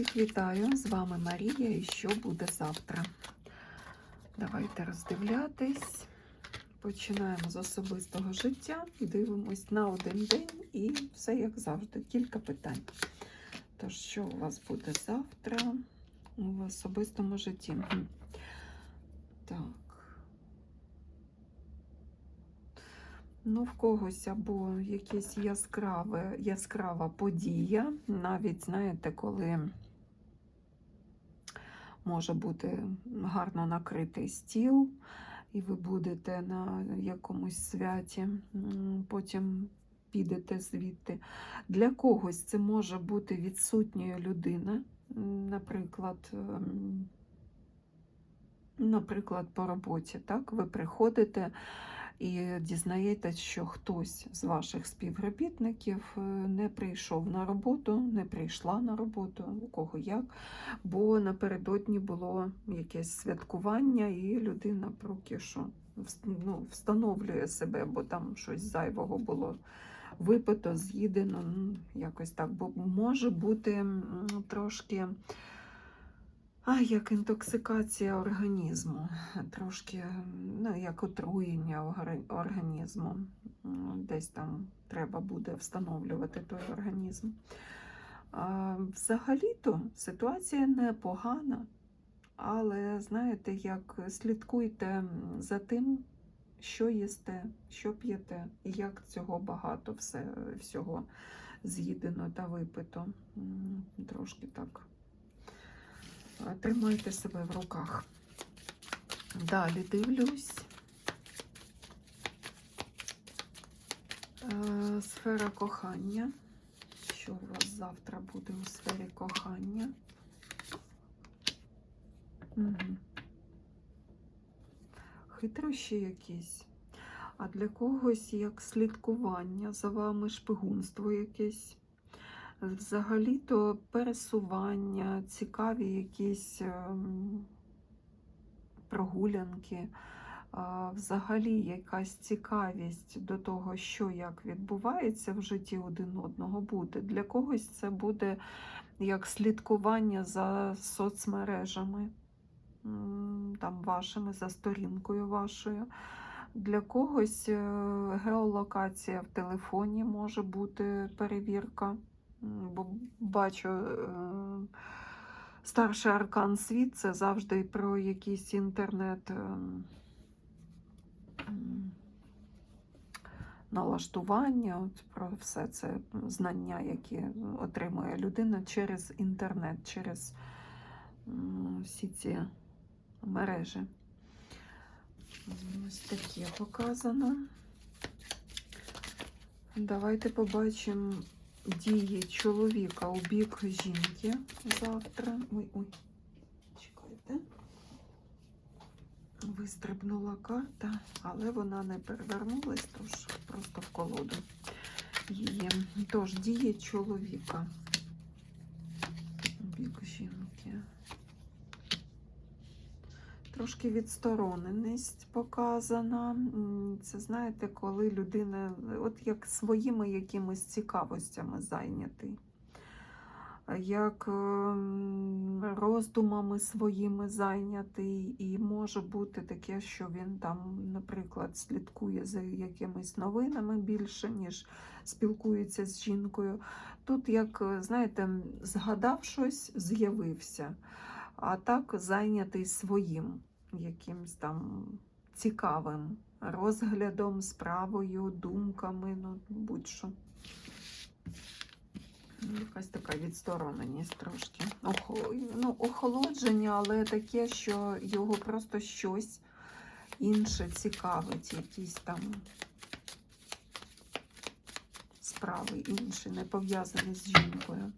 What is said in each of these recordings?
Всіх вітаю! З вами Марія і що буде завтра. Давайте роздивлятись. Починаємо з особистого життя, дивимось на один день і все як завжди, кілька питань. Тож, що у вас буде завтра у особистому житті? Так. Ну, в когось або якась яскрава подія, навіть, знаєте, коли може бути гарно накритий стіл, і ви будете на якомусь святі, потім підете звідти. Для когось це може бути відсутньою людина, наприклад, ем, наприклад, по роботі. Так? Ви приходите і дізнаєтесь, що хтось з ваших співробітників е, не прийшов на роботу, не прийшла на роботу, у кого як, бо напередодні було якесь святкування, і людина що ну, встановлює себе, бо там щось зайвого було випито, з'їдено, ну, якось так. Бо може бути трошки. А, як інтоксикація організму, трошки ну, як отруєння організму. Десь там треба буде встановлювати той організм. Взагалі-то ситуація непогана, але знаєте, як слідкуйте за тим, що їсте, що п'єте, і як цього багато все, всього з'їдено та випито. Трошки так. Тримайте себе в руках. Далі дивлюсь. Е, Сфера кохання. Що у вас завтра буде у сфері кохання? Угу. Хитрощі якісь. А для когось як слідкування за вами, шпигунство якесь. Взагалі-то пересування, цікаві якісь ем, прогулянки, взагалі якась цікавість до того, що як відбувається в житті один одного буде. Для когось це буде як слідкування за соцмережами, там вашими, за сторінкою вашою. Для когось е, геолокація в телефоні може бути перевірка. Бо бачу, е, старший аркан світ це завжди про якийсь інтернет. е, Налаштування, от про все це знання, які отримує людина через інтернет, через всі ці мережі. Ось таке показано. Давайте побачимо дії чоловіка у бік жінки завтра. Ой, ой, чекайте. Вистрибнула карта, але вона не перевернулась, тож просто в колоду її. Тож, дії чоловіка у бік жінки. Трошки відстороненість показана. Це знаєте, коли людина, от як своїми якимись цікавостями зайнятий, як ем, роздумами своїми зайнятий, і може бути таке, що він там, наприклад, слідкує за якимись новинами більше, ніж спілкується з жінкою. Тут, як знаєте, згадав щось, з'явився, а так зайнятий своїм якимсь там цікавим розглядом, справою, думками, ну будь-що. Якась така відстороненість трошки. Ну, охолодження, але таке, що його просто щось інше цікавить, якісь там справи інші, не пов'язані з жінкою.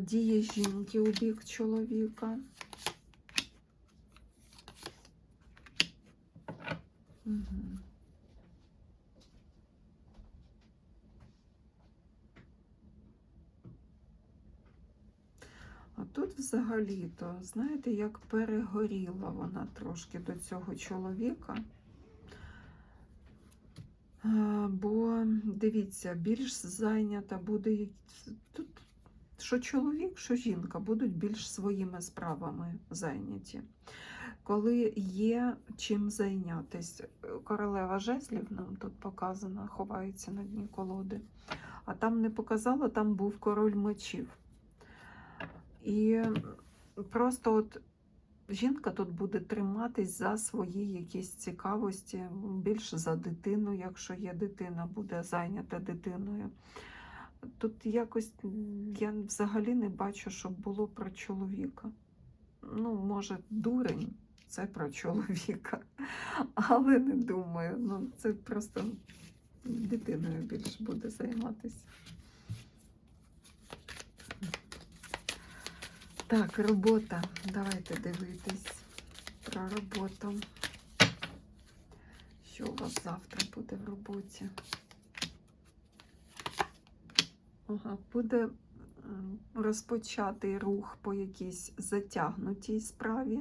Дії жінки у бік чоловіка. А тут взагалі-то, знаєте, як перегоріла вона трошки до цього чоловіка. Бо, дивіться, більш зайнята буде. Тут що чоловік, що жінка будуть більш своїми справами зайняті. Коли є чим зайнятися, королева жезлів нам тут показана, ховається на дні колоди. А там не показала, там був король мечів. І просто от жінка тут буде триматись за свої якісь цікавості, більше за дитину, якщо є дитина, буде зайнята дитиною. Тут якось я взагалі не бачу, щоб було про чоловіка. Ну, може, дурень це про чоловіка, але не думаю. Ну, це просто дитиною більше буде займатися. Так, робота. Давайте дивитись про роботу. Що у вас завтра буде в роботі? Ага, буде м, розпочатий рух по якійсь затягнутій справі,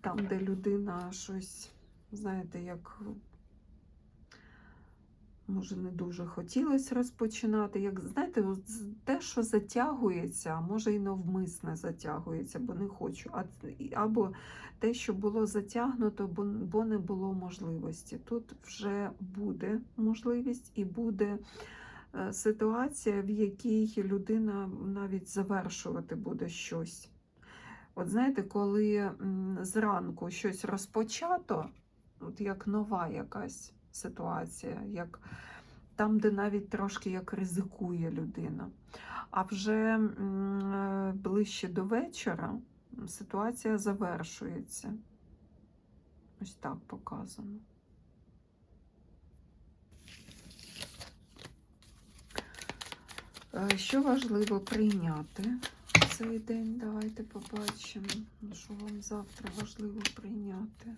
там, де людина щось, знаєте, як може не дуже хотілося розпочинати. Як знаєте, те, що затягується, може і навмисне затягується, бо не хочу. Або те, що було затягнуто, бо, не було можливості. Тут вже буде можливість і буде е, ситуація, в якій людина навіть завершувати буде щось. От знаєте, коли зранку щось розпочато, от як нова якась ситуація, як там, де навіть трошки як ризикує людина. А вже е, ближче до вечора ситуація завершується. Ось так показано. Що важливо прийняти цей день? Давайте побачимо, що вам завтра важливо прийняти.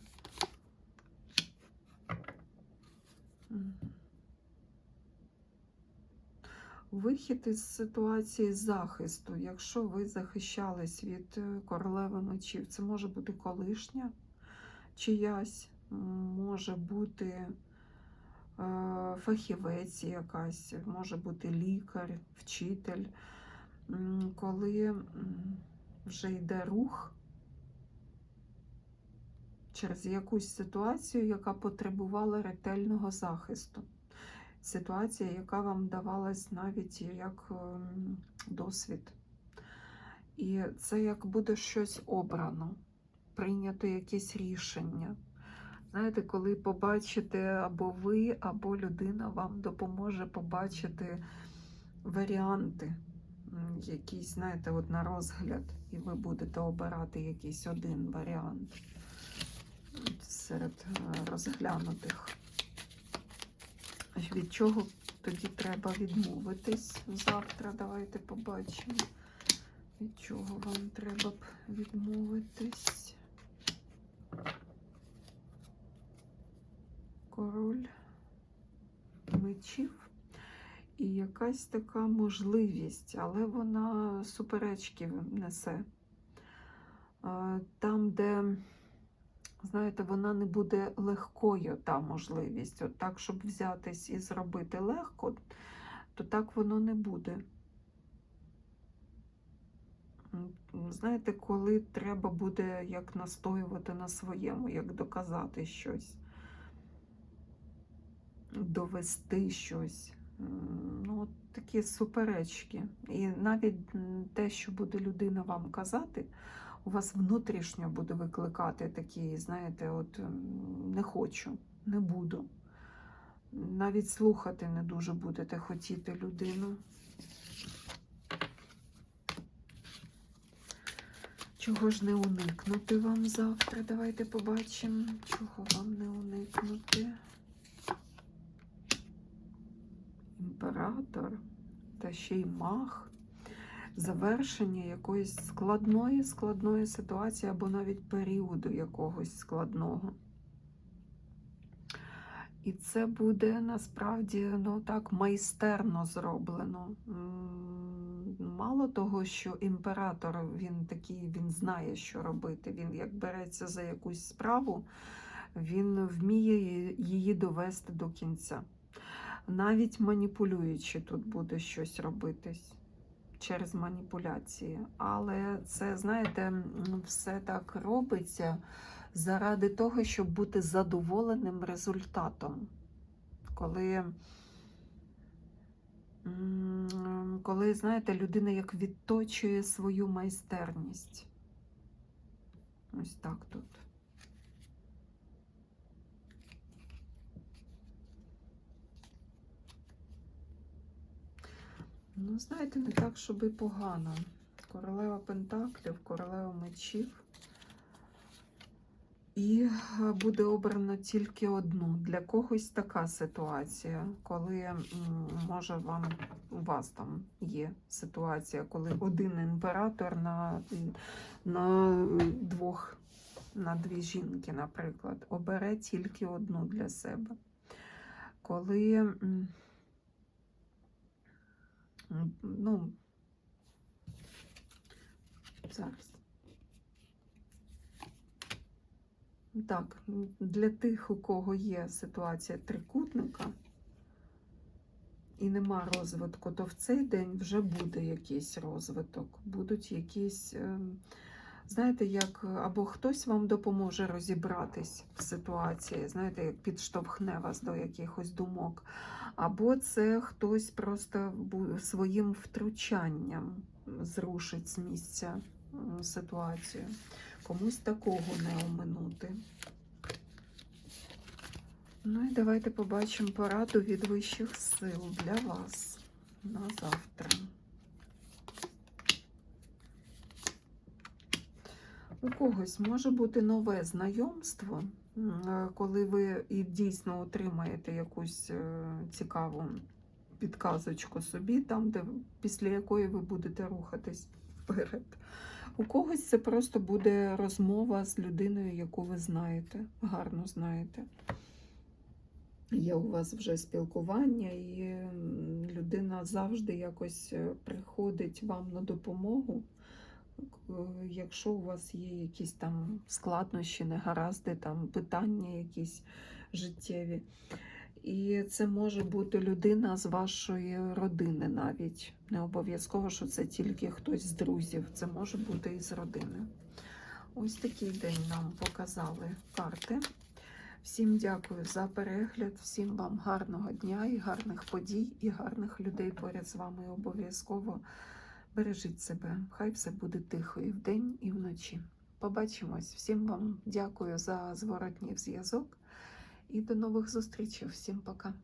Вихід із ситуації захисту. Якщо ви захищались від е, королеви мечів, це може бути колишня чиясь, може бути е, фахівець якась, може бути лікар, вчитель. Коли вже йде рух через якусь ситуацію, яка потребувала ретельного захисту. Ситуація, яка вам давалась навіть як ем, досвід. І це як буде щось обрано, прийнято якесь рішення. Знаєте, коли побачите або ви, або людина вам допоможе побачити варіанти, якісь, знаєте, от на розгляд, і ви будете обирати якийсь один варіант серед е, розглянутих. Від чого тоді треба відмовитись завтра? Давайте побачимо. Від чого вам треба б відмовитись? Король мечів. І якась така можливість, але вона суперечки несе. Там, де знаєте, вона не буде легкою, та можливість. От так, щоб взятись і зробити легко, то так воно не буде. Знаєте, коли треба буде як настоювати на своєму, як доказати щось, довести щось. Ну, такі суперечки. І навіть те, що буде людина вам казати, у вас внутрішньо буде викликати такі, знаєте, от не хочу, не буду. Навіть слухати не дуже будете хотіти людину. Чого ж не уникнути вам завтра? Давайте побачимо, чого вам не уникнути. Імператор та ще й мах завершення якоїсь складної складної ситуації або навіть періоду якогось складного. І це буде насправді ну так майстерно зроблено. Мало того, що імператор він такий, він знає, що робити. Він як береться за якусь справу, він вміє її довести до кінця. Навіть маніпулюючи тут буде щось робитись. через маніпуляції. Але це, знаєте, все так робиться заради того, щоб бути задоволеним результатом. Коли, коли знаєте, людина як відточує свою майстерність. Ось так тут. Ну, знаєте, не так, щоб і погано. Королева Пентаклів, королева мечів. І е, буде обрано тільки одну. Для когось така ситуація, коли може вам у вас там є ситуація, коли один імператор на, на двох, на дві жінки, наприклад, обере тільки одну для себе. Коли ну, зараз. Так, для тих, у кого є ситуація трикутника і нема розвитку, то в цей день вже буде якийсь розвиток, будуть якісь, ем, знаєте, як або хтось вам допоможе розібратись в ситуації, знаєте, як підштовхне вас до якихось думок, або це хтось просто своїм втручанням зрушить з місця ситуацію. Комусь такого не оминути. Ну і давайте побачимо пораду від вищих сил для вас на завтра. У когось може бути нове знайомство, коли ви і дійсно отримаєте якусь е, цікаву підказочку собі, там, де після якої ви будете рухатись вперед. У когось це просто буде розмова з людиною, яку ви знаєте, гарно знаєте. Є у вас вже спілкування, і людина завжди якось е, приходить вам на допомогу, якщо у вас є якісь там складнощі, негаразди, там питання якісь життєві. І це може бути людина з вашої родини навіть. Не обов'язково, що це тільки хтось з друзів. Це може бути і з родини. Ось такий день нам показали карти. Всім дякую за перегляд, всім вам гарного дня і гарних подій, і гарних людей поряд з вами. Обов'язково бережіть себе. Хай все буде тихо і вдень, і вночі. Побачимось. Всім вам дякую за зворотній зв'язок. І до нових зустрічей. Всім пока.